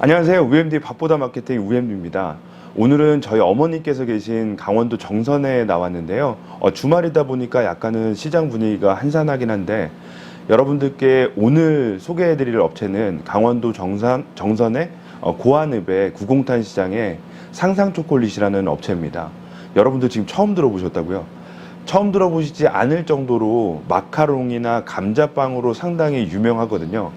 안녕하세요. UMD 밥보다 마케팅 UMD입니다. 오늘은 저희 어머니께서 계신 강원도 정선에 나왔는데요. 어, 주말이다 보니까 약간은 시장 분위기가 한산하긴 한데 여러분들께 오늘 소개해드릴 업체는 강원도 정산, 정선의 어, 고한읍의 구공탄 시장의 상상 초콜릿이라는 업체입니다. 여러분들 지금 처음 들어보셨다고요? 처음 들어보시지 않을 정도로 마카롱이나 감자빵으로 상당히 유명하거든요.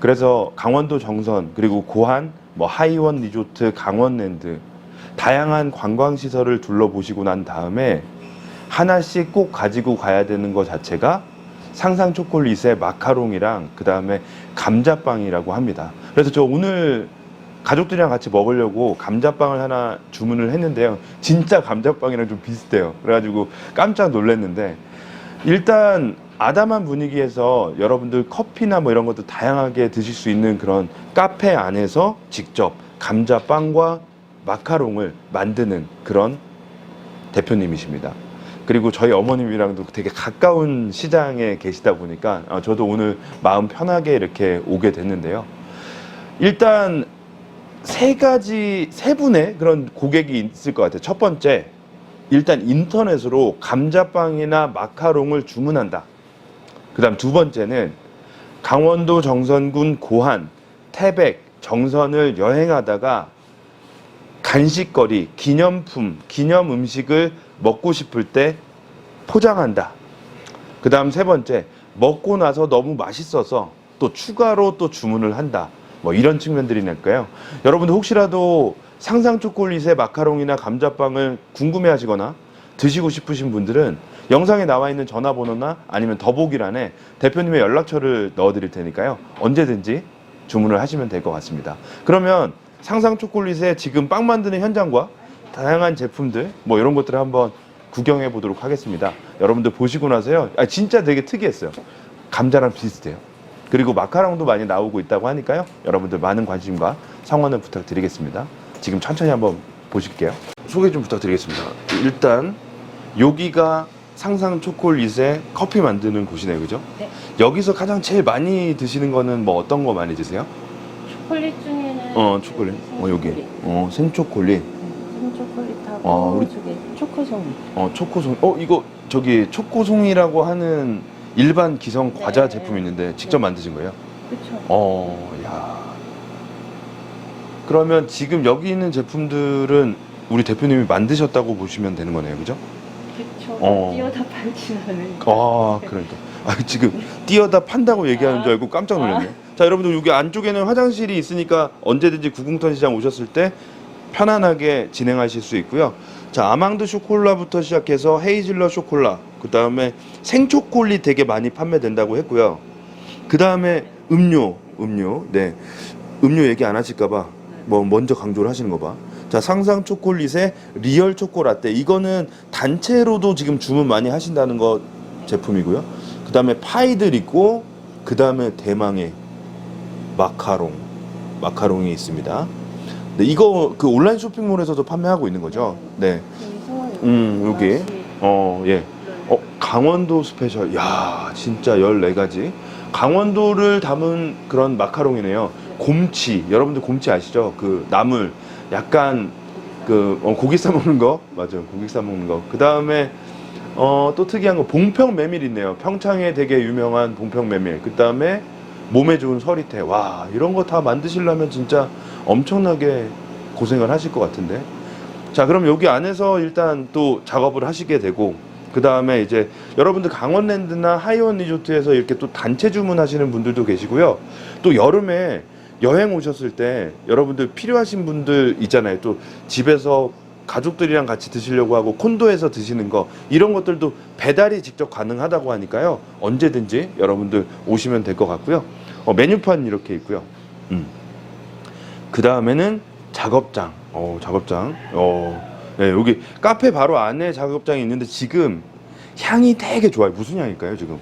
그래서 강원도 정선 그리고 고한, 뭐 하이원 리조트, 강원랜드 다양한 관광 시설을 둘러보시고 난 다음에 하나씩 꼭 가지고 가야 되는 것 자체가 상상 초콜릿의 마카롱이랑 그 다음에 감자빵이라고 합니다. 그래서 저 오늘 가족들이랑 같이 먹으려고 감자빵을 하나 주문을 했는데요. 진짜 감자빵이랑 좀 비슷해요. 그래가지고 깜짝 놀랐는데 일단 아담한 분위기에서 여러분들 커피나 뭐 이런 것도 다양하게 드실 수 있는 그런 카페 안에서 직접 감자빵과 마카롱을 만드는 그런 대표님이십니다. 그리고 저희 어머님이랑도 되게 가까운 시장에 계시다 보니까 어, 저도 오늘 마음 편하게 이렇게 오게 됐는데요. 일단 세 가지 세 분의 그런 고객이 있을 것 같아요. 첫 번째, 일단 인터넷으로 감자빵이나 마카롱을 주문한다. 그다음 두 번째는 강원도 정선군 고한, 태백, 정선을 여행하다가 간식거리, 기념품, 기념 음식을 먹고 싶을 때 포장한다. 그 다음 세 번째, 먹고 나서 너무 맛있어서 또 추가로 또 주문을 한다. 뭐 이런 측면들이 낼까요? 여러분들 혹시라도 상상 초콜릿의 마카롱이나 감자빵을 궁금해 하시거나 드시고 싶으신 분들은 영상에 나와 있는 전화번호나 아니면 더보기란에 대표님의 연락처를 넣어 드릴 테니까요. 언제든지 주문을 하시면 될 것 같습니다. 그러면 상상 초콜릿의 지금 빵 만드는 현장과 다양한 제품들 뭐 이런 것들을 한번 구경해 보도록 하겠습니다. 여러분들 보시고 나서요. 아, 진짜 되게 특이했어요. 감자랑 비슷해요. 그리고 마카롱도 많이 나오고 있다고 하니까요. 여러분들 많은 관심과 성원을 부탁드리겠습니다. 지금 천천히 한번 보실게요. 소개 좀 부탁드리겠습니다. 일단 여기가 상상 초콜릿의 커피 만드는 곳이네요. 그죠? 네. 여기서 가장 제일 많이 드시는 거는 뭐 어떤 거 많이 드세요? 초콜릿 중에는 어, 초콜릿. 어, 여기. 어, 생초콜릿. 생초콜릿하고 어, 우리- 저기 초코송이 어, 초코송. 어, 이거 저기 초코송이라고 하는 일반 기성 과자 네. 제품이 있는데 직접 네. 만드신 거예요? 그쵸 어, 야. 그러면 지금 여기 있는 제품들은 우리 대표님이 만드셨다고 보시면 되는 거네요, 그죠? 어. 뛰어다 팔지는 아, 그러니까. 아, 지금 뛰어다 판다고 얘기하는 줄 알고 깜짝 놀랐네. 자, 여러분들 여기 안쪽에는 화장실이 있으니까 언제든지 구궁턴 시장 오셨을 때 편안하게 진행하실 수 있고요. 자, 아망드 쇼콜라부터 시작해서 헤이즐넛 쇼콜라, 그 다음에 생초콜릿 되게 많이 판매된다고 했고요. 그 다음에 음료, 음료, 네. 음료 얘기 안 하실까봐 뭐 먼저 강조를 하시는 거 봐. 자, 상상 초콜릿의 리얼 초코라떼. 이거는 단체로도 지금 주문 많이 하신다는 거 제품이고요. 그 다음에 파이들 있고, 그 다음에 대망의 마카롱. 마카롱이 있습니다. 네, 이거 그 온라인 쇼핑몰에서도 판매하고 있는 거죠. 네. 음, 여기. 어, 예. 어, 강원도 스페셜. 야, 진짜 14가지. 강원도를 담은 그런 마카롱이네요. 곰치. 여러분들 곰치 아시죠? 그 나물. 약간 그 어, 고기 싸 먹는 거. 맞아요. 고기 싸 먹는 거. 그 다음에 어, 또 특이한 거 봉평 메밀 있네요. 평창에 되게 유명한 봉평 메밀. 그 다음에 몸에 좋은 서리태. 와, 이런 거 다 만드시려면 진짜 엄청나게 고생을 하실 것 같은데. 자, 그럼 여기 안에서 일단 또 작업을 하시게 되고, 그 다음에 이제 여러분들 강원랜드나 하이원 리조트에서 이렇게 또 단체 주문하시는 분들도 계시고요. 또 여름에 여행 오셨을 때 여러분들 필요하신 분들 있잖아요. 또 집에서 가족들이랑 같이 드시려고 하고 콘도에서 드시는 거 이런 것들도 배달이 직접 가능하다고 하니까요. 언제든지 여러분들 오시면 될 것 같고요. 어, 메뉴판 이렇게 있고요. 음. 그 다음에는 작업장. 어, 작업장. 어, 네, 여기 카페 바로 안에 작업장이 있는데 지금 향이 되게 좋아요. 무슨 향일까요, 지금?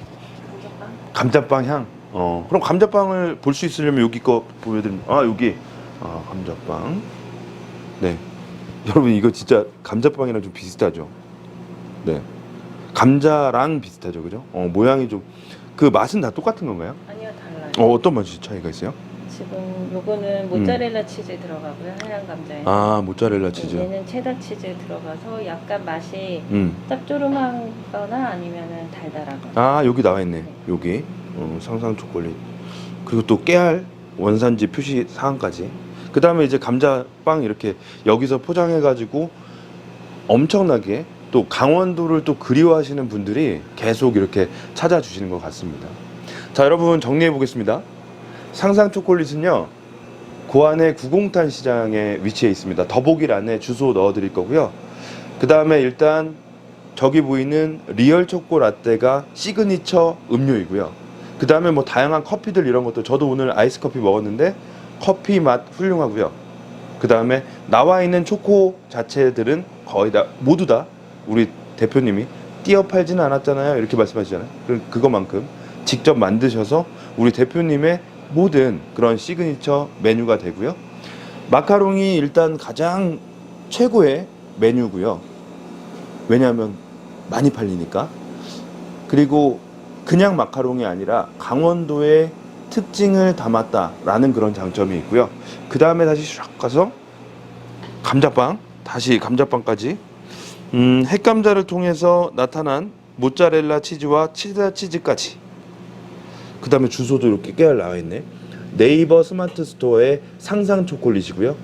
감자빵 향. 어, 그럼 감자빵을 볼 수 있으려면 여기 거 보여드리면, 아, 여기. 아, 감자빵. 네. 여러분, 이거 진짜 감자빵이랑 좀 비슷하죠? 네. 감자랑 비슷하죠, 그죠? 어, 모양이 좀, 그 맛은 다 똑같은 건가요? 아니요 달라요 어, 어떤 맛이 차이가 있어요? 지금 요거는 모짜렐라 치즈 들어가고요. 하얀 감자에. 음. 아 모짜렐라 치즈. 얘는 체다 치즈 들어가서 약간 맛이 음. 짭조름하거나 아니면은 달달하거나. 아 여기 나와 있네. 여기 어, 상상 초콜릿. 그리고 또 깨알 원산지 표시 사항까지. 그 다음에 이제 감자빵 이렇게 여기서 포장해 가지고 엄청나게 또 강원도를 또 그리워하시는 분들이 계속 이렇게 찾아주시는 것 같습니다. 자 여러분 정리해 보겠습니다. 상상 초콜릿은요 고안의 구공탄 시장에 위치해 있습니다. 더보기란에 주소 넣어 드릴 거고요. 그 다음에 일단 저기 보이는 리얼 초코 라떼가 시그니처 음료이고요. 그 다음에 뭐 다양한 커피들 이런 것도 저도 오늘 아이스 커피 먹었는데 커피 맛 훌륭하고요. 그 다음에 나와 있는 초코 자체들은 거의 다 모두 다 우리 대표님이 띄어 팔지는 않았잖아요. 이렇게 말씀하시잖아요. 그 그거만큼 직접 만드셔서 우리 대표님의 모든 그런 시그니처 메뉴가 되고요. 마카롱이 일단 가장 최고의 메뉴고요. 왜냐하면 많이 팔리니까. 그리고 그냥 마카롱이 아니라 강원도의 특징을 담았다라는 그런 장점이 있고요. 그 다음에 다시 샥 가서 감자빵, 다시 감자빵까지. 음, 핵감자를 통해서 나타난 모짜렐라 치즈와 치다 치즈까지. 그 다음에 주소도 이렇게 깨알 나와 있네. 네이버 스마트 스토어의 상상 초콜릿이고요.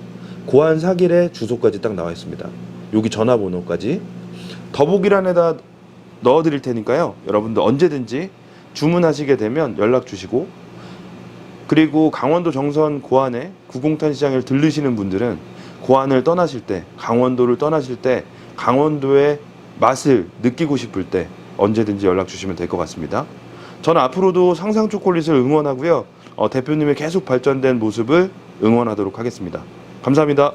고안 사길의 주소까지 딱 나와 있습니다. 여기 전화번호까지. 더보기란에다 넣어 드릴 테니까요. 여러분들 언제든지 주문하시게 되면 연락 주시고 그리고 강원도 정선 고안에 구공탄 시장을 들르시는 분들은 고안을 떠나실 때 강원도를 떠나실 때 강원도의 맛을 느끼고 싶을 때 언제든지 연락 주시면 될 것 같습니다. 저는 앞으로도 상상 초콜릿을 응원하고요. 어, 대표님의 계속 발전된 모습을 응원하도록 하겠습니다. 감사합니다.